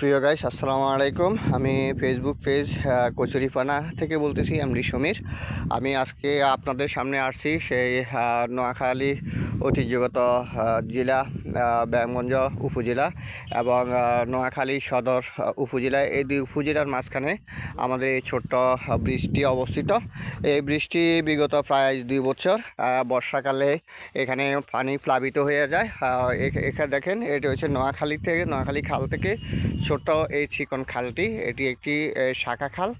প্রিয় গাইস আসসালামু আলাইকুম। আমি ফেসবুক পেজ কচুরিপানা থেকে বলতেছি আমি সমীর। আমি আজকে আপনাদের সামনে আসছি সেই নোয়াখালী ঐতিহ্যগত জেলা ব্যায়ামগঞ্জ উপজেলা এবং নোয়াখালী সদর উপজেলা। এই দুই উপজেলার মাঝখানে আমাদের এই ছোট্ট ব্রিজটি অবস্থিত। এই ব্রিজটি বিগত প্রায় দুই বছর বর্ষাকালে এখানে পানি প্লাবিত হয়ে যায়। এখানে দেখেন, এটি হচ্ছে নোয়াখালী থেকে, নোয়াখালী খাল থেকে ছোট্ট এই চিকন খালটি। এটি একটি শাখা খাল।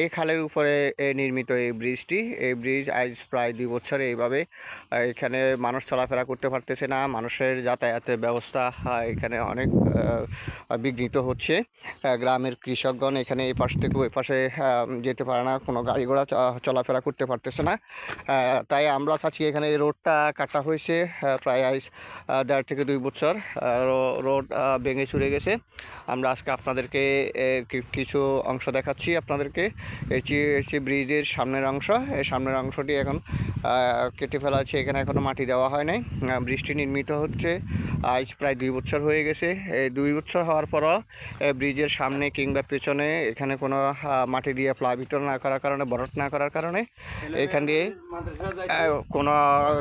এই খালের উপরে নির্মিত এই ব্রিজটি। এই ব্রিজ আজ প্রায় দুই বছর এইভাবে এখানে মানুষ চলাফেরা করতে পারতেছে না। মানুষের যাতায়াতের ব্যবস্থা এখানে অনেক বিঘ্নিত হচ্ছে। গ্রামের কৃষকগণ এখানে এই পাশ থেকে ওই পাশে যেতে পারে না, কোনো গাড়ি ঘোড়া চলাফেরা করতে পারতেছে না। তাই আমরা চাচ্ছি এখানে এই রোডটা কাটা হয়েছে প্রায় দেড় থেকে দুই বছর রোড ভেঙে চুরে গেছে। আমরা আজকে আপনাদেরকে কিছু অংশ দেখাচ্ছি আপনাদেরকে। হচ্ছে ব্রিজের সামনের অংশ, এই সামনের অংশটি এখন কেটে ফেলা আছে এখানে এখনও মাটি দেওয়া হয় নাই। ব্রিজটি নির্মিত হচ্ছে। আজ প্রায় দুই বছর হয়ে গেছে। এই দুই বছর হওয়ার পরও ব্রিজের সামনে কিংবা পেছনে এখানে কোনো মাটি দিয়ে প্লাবিত না করার কারণে বরফ না করার কারণে এখান দিয়ে কোনো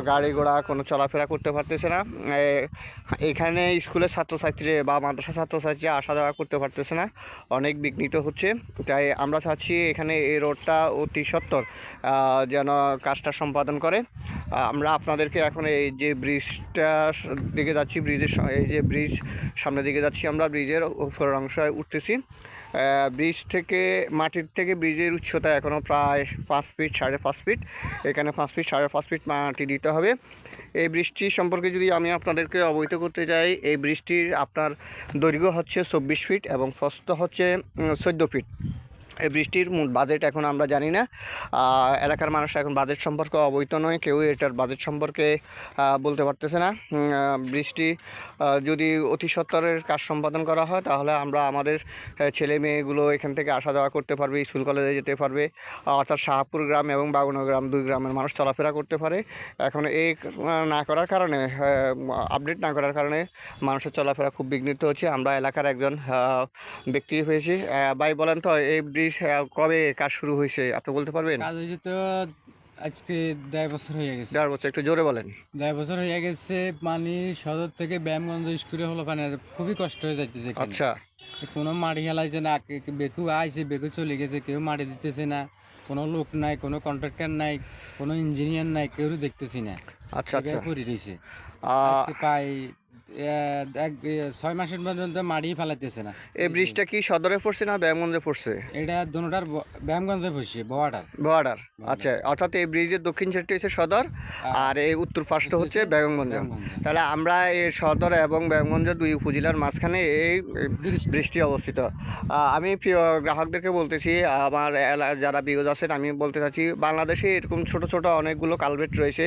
গাড়ি ঘোড়া, কোনো চলাফেরা করতে পারতেছে না। এখানে স্কুলের ছাত্রছাত্রী বা মাদ্রাসা ছাত্রছাত্রী আসা যাওয়া করতে পারতেছে না। অনেক বিঘ্নিত হচ্ছে। তাই আমরা চাচ্ছি এখানে এই রোডটা অতি সত্তর যেন কাজটা সম্পাদন করে। আমরা আপনাদেরকে এখন এই যে ব্রিজটা দিকে যাচ্ছি ব্রিজের এই যে ব্রিজ সামনের দিকে যাচ্ছি আমরা ব্রিজের উপরের অংশে উঠতেছি। ব্রিজ থেকে, মাটির থেকে ব্রিজের উচ্চতা এখনও প্রায় পাঁচ ফিট সাড়ে পাঁচ ফিট এখানে পাঁচ ফিট সাড়ে পাঁচ ফিট মাটি দিতে হবে। এই বৃষ্টি সম্পর্কে যদি আমি আপনাদেরকে অবহিত করতে চাই এই বৃষ্টির আপনার দৈর্ঘ্য হচ্ছে চব্বিশ ফিট এবং প্রস্থ হচ্ছে চোদ্দ ফিট বৃষ্টির বাজেট এখন আমরা জানি না। এলাকার মানুষ এখন বাজেট সম্পর্কে অবহিত নয়, কেউ এটার বাজেট সম্পর্কে বলতে পারতেছে না। বৃষ্টি যদি অতি সত্তরের কাজ সম্পাদন করা হয়, তাহলে আমরা আমাদের ছেলে মেয়েগুলো এখান থেকে আসা যাওয়া করতে পারবে, স্কুল কলেজে যেতে পারবে। অর্থাৎ শাহপুর গ্রাম এবং বাগুনা গ্রাম, দুই গ্রামের মানুষ চলাফেরা করতে পারে। এখন এই না করার কারণে আপডেট না করার কারণে মানুষের চলাফেরা খুব বিঘ্নিত হচ্ছে। আমরা এলাকার একজন ব্যক্তি হয়েছি। ভাই বলেন তো, এই কবে কাজ শুরু হয়েছে আপনি বলতে পারবেন? কাজ হয়েছে তো আজকে দেড় বছর হয়ে গেছে। দেড় বছর একটু জোরে বলেন। দেড় বছর হয়ে গেছে পানি সদর থেকে ব্যায়ামগঞ্জ স্কুলে হলো পানি খুবই কষ্ট হয়ে যাচ্ছে আচ্ছা। কোনো মাটি হেলাইছে না বেকু আইছে বেকু চলে গেছে কেউ মাটি দিতেছে না কোনো লোক নাই কোনো কন্ট্রাক্টর নাই কোনো ইঞ্জিনিয়ার নাই কেউ দেখতেছি না। আচ্ছা আচ্ছা। পড়ে রয়েছে। প্রায় এক ছয় মাসের পর্যন্ত মাটি ফেলাইতেছে না। এই ব্রিজটা কি সদরে পড়ছে না ব্যায়ামগঞ্জে পড়ছে? এটা দুটার ব্যায়ামগঞ্জে বসে বড়াটার বর্ডার আচ্ছা অর্থাৎ এই ব্রিজের দক্ষিণ সাইডটি হচ্ছে সদর আর এই উত্তর পাশটা হচ্ছে বেগমগঞ্জ তাহলে আমরা এই সদর এবং বেগমগঞ্জ দুই উপজেলার মাঝখানে এই বৃষ্টি অবস্থিত। আমি প্রিয় গ্রাহকদেরকে বলতেছি আমার যারা বিগজ আছেন আমি বলতে চাচ্ছি বাংলাদেশে এরকম ছোট ছোট অনেকগুলো কালভেট রয়েছে।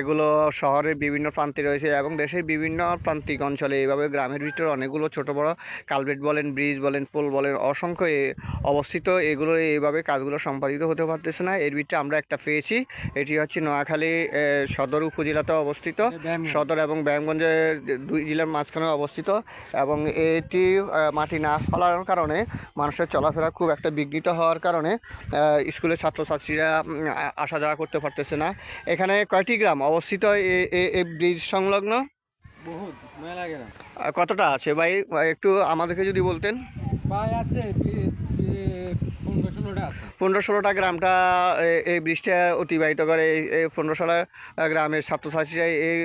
এগুলো শহরের বিভিন্ন প্রান্তে রয়েছে এবং দেশের বিভিন্ন প্রান্তিক অঞ্চলে। এইভাবে গ্রামের ভিতরে অনেকগুলো ছোট বড় কালভেট বলেন ব্রিজ বলেন পোল বলেন অসংখ্য অবস্থিত। এগুলো এইভাবে কাজগুলো সম্পাদিত হতে পারতেছে না। এর ভিতরে আমরা একটা পেয়েছি। এটি হচ্ছে নোয়াখালী সদর উপজেলাতে অবস্থিত। সদর এবং ব্যায়ামগঞ্জের দুই জেলার মাঝখানে অবস্থিত এবং এটি মাটি না ফেলার কারণে মানুষের চলাফেরা খুব একটা বিঘ্নিত হওয়ার কারণে স্কুলের ছাত্রছাত্রীরা আসা যাওয়া করতে পারতেছে না। এখানে কয়টি গ্রাম অবস্থিত? এ- এই ব্রিজ সংলগ্ন? বহুত। কতটা আছে ভাই? একটু আমাদেরকে যদি বলতেন। ভাই আছে পনেরো ষোলোটা গ্রামটা এই ব্রিজটা অতিবাহিত করে এই- পনেরো ষোলো গ্রামের ছাত্রছাত্রীরা এই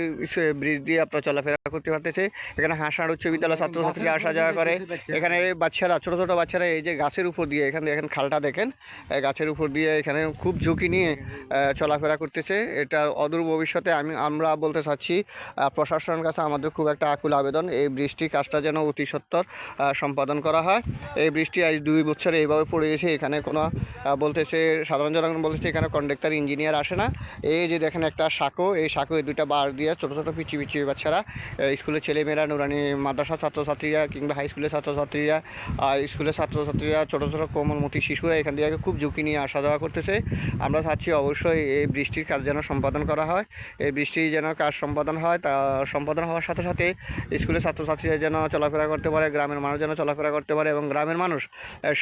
ব্রিজ দিয়ে আপনার চলাফেরা করতে পারতেছে। এখানে হাঁসার উচ্চ বিদ্যালয়ের ছাত্রছাত্রীরা আসা যাওয়া করে। এখানে বাচ্চারা ছোটো ছোটো বাচ্চারা এই যে গাছের উপর দিয়ে এখানে দেখেন খালটা দেখেন এই গাছের উপর দিয়ে এখানে খুব ঝুঁকি নিয়ে চলাফেরা করতেছে। এটা অদূর ভবিষ্যতে আমি আমরা বলতে চাচ্ছি প্রশাসনের কাছে আমাদের খুব একটা আকুল আবেদন এই বৃষ্টি কাজটা যেন অতি সত্বর আহ, সম্পাদন করা হয়। এই বৃষ্টি আজ দুই বছরে এইভাবে পড়ে গেছে এখানে কোনো আহ, বলতেছে সাধারণ জনগণ বলতেছে এখানে কন্ডাক্টার ইঞ্জিনিয়ার আসে না। এই যে দেখেন একটা সাঁকো এই সাঁকো এই দুইটা বার দিয়ে ছোটো ছোটো পিচি পিচি বাচ্চারা স্কুলের ছেলেমেয়েরা নুরানি মাদ্রাসা ছাত্রছাত্রীরা কিংবা হাই স্কুলের ছাত্রছাত্রীরা স্কুলের ছাত্রছাত্রীরা ছোটো ছোটো কোমলমতি শিশুরা এখান থেকে খুব ঝুঁকি নিয়ে আসা যাওয়া করতেছে। আমরা চাচ্ছি অবশ্যই এই বৃষ্টির কাজ যেন সম্পাদন করা হয় এই বৃষ্টি যেন কাজ সম্পাদন হয় তা সম্পাদন হওয়ার সাথে সাথে স্কুলের ছাত্রছাত্রীরা যেন চলাফেরা করতে পারে গ্রামের মানুষ যেন চলাফেরা করতে পারে এবং গ্রামের মানুষ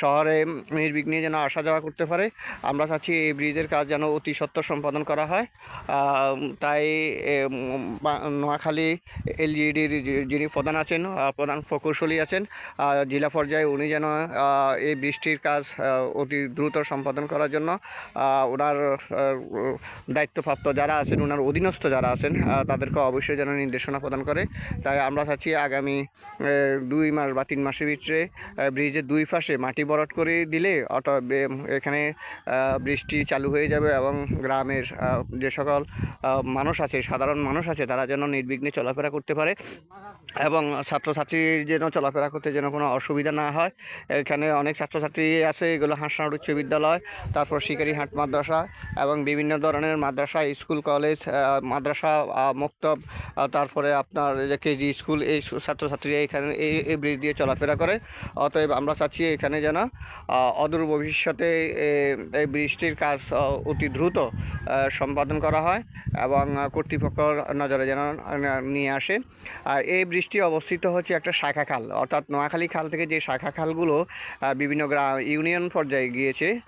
শহরে নির্বিঘ্নে যেন আসা যাওয়া করতে পারে। আমরা চাচ্ছি এই ব্রিজের কাজ যেন অতি সত্বর সম্পাদন করা হয়। তাই নোয়াখালী এলজিডির যিনি প্রধান আছেন প্রধান প্রকৌশলী আছেন জেলা পর্যায়ে উনি যেন এই বৃষ্টির কাজ অতি দ্রুত সম্পাদন করার জন্য ওনার দায়িত্বপ্রাপ্ত যারা আছেন, ওনার অধীনস্থ যারা আছেন তাদেরকে অবশ্যই যেন নির্দেশনা প্রদান করে। তাই আমরা চাচ্ছি আগামী দুই মাস বা তিন মাসের ভিতরে ব্রিজের দুই পাশে মাটি বরট করে দিলে, অর্থাৎ বে- এখানে বৃষ্টি চালু হয়ে যাবে এবং গ্রামের যে সকল মানুষ আছে, সাধারণ মানুষ আছে, তারা যেন নির্বিঘ্নে চলাফেরা করতে পারে এবং ছাত্রছাত্রীর যেন চলাফেরা করতে যেন কোনো অসুবিধা না হয়। এখানে অনেক ছাত্রছাত্রী আছে, এগুলো হাঁসনাট উচ্চ বিদ্যালয়, তারপর শিকারিহাট মাদ্রাসা এবং বিভিন্ন ধরনের মাদ্রাসা, স্কুল, কলেজ মাদ্রাসা মক্তব তারপরে আপনার যে কেজি স্কুল, এই ছাত্রছাত্রীরা এখানে এই ব্রিজ দিয়ে চলাফেরা করে। অতএব আমরা চাচ্ছি এখানে যেন অদূর ভবিষ্যতে এ- এই বৃষ্টির কাজ অতি দ্রুত সম্পাদন করা হয় এবং কর্তৃপক্ষর নজরে যেন নিয়ে আসে। আর এই বৃষ্টি অবস্থিত হচ্ছে একটা শাখা খাল, অর্থাৎ নোয়াখালী খাল থেকে যে শাখা খালগুলো বিভিন্ন গ্রাম ইউনিয়ন পর্যায়ে গিয়েছে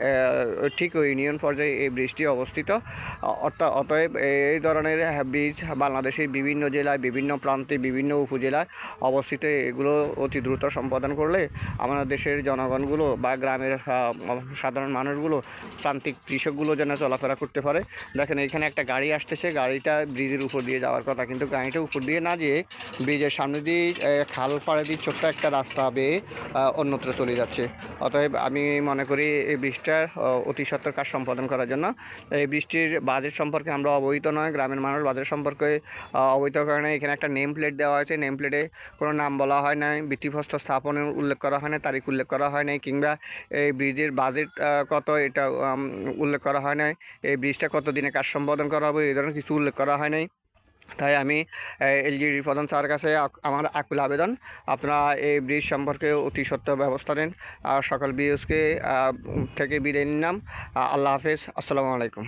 ঠিক ওই ইউনিয়ন পর্যায়ে এই বৃষ্টি অবস্থিত। অর্থাৎ অতএব এই ধরনের ব্রিজ বাংলাদেশের বিভিন্ন জেলায়, বিভিন্ন প্রান্তে, বিভিন্ন উপজেলায় অবস্থিত, এগুলো অতি দ্রুত সম্পাদন করলে আমাদের দেশের জনগণগুলো বা গ্রামের সাধারণ মানুষগুলো, প্রান্তিক কৃষকগুলো যেন চলাফেরা করতে পারে। দেখেন, এখানে একটা গাড়ি আসতেছে, গাড়িটা ব্রিজের উপর দিয়ে যাওয়ার কথা। কিন্তু গাড়িটা উপর দিয়ে না যেয়ে ব্রিজের সামনে দিয়ে খাল পাড়ে দিয়ে ছোট্ট একটা রাস্তা বেয়ে অন্যত্র চলে যাচ্ছে। অতএব আমি মনে করি এই ব্রিজটার অতি সত্তর কাজ সম্পাদন করার জন্য। এই বৃষ্টির বাজেট সম্পর্কে আমরা অবহিত নয়, গ্রামের মানুষ বাজেট সম্পর্কে অবহিত কারণে এখানে একটা নেম প্লেট দেওয়া হয়েছে। নেম প্লেটে কোনো নাম বলা হয় নাই, ভিত্তিপ্রস্তর স্থাপনের উল্লেখ করা হয় না তারিখ উল্লেখ করা হয় নাই, কিংবা এই ব্রিজের বাজেট কত এটা উল্লেখ করা হয় নাই। এই ব্রিজটা কত দিনে কাজ সম্পাদন করা হবে, এই ধরনের কিছু উল্লেখ করা হয় নাই। তাই আমি এলজিডি প্রধান স্যার কাছে আমার আকুল আবেদন। আপনারা এই ব্রিজ সম্পর্কে অতি সত্য ব্যবস্থা নেন। আর সকল বিএসকে থেকে বিদায় নিলাম। আল্লাহ হাফেজ। আসসালামু আলাইকুম।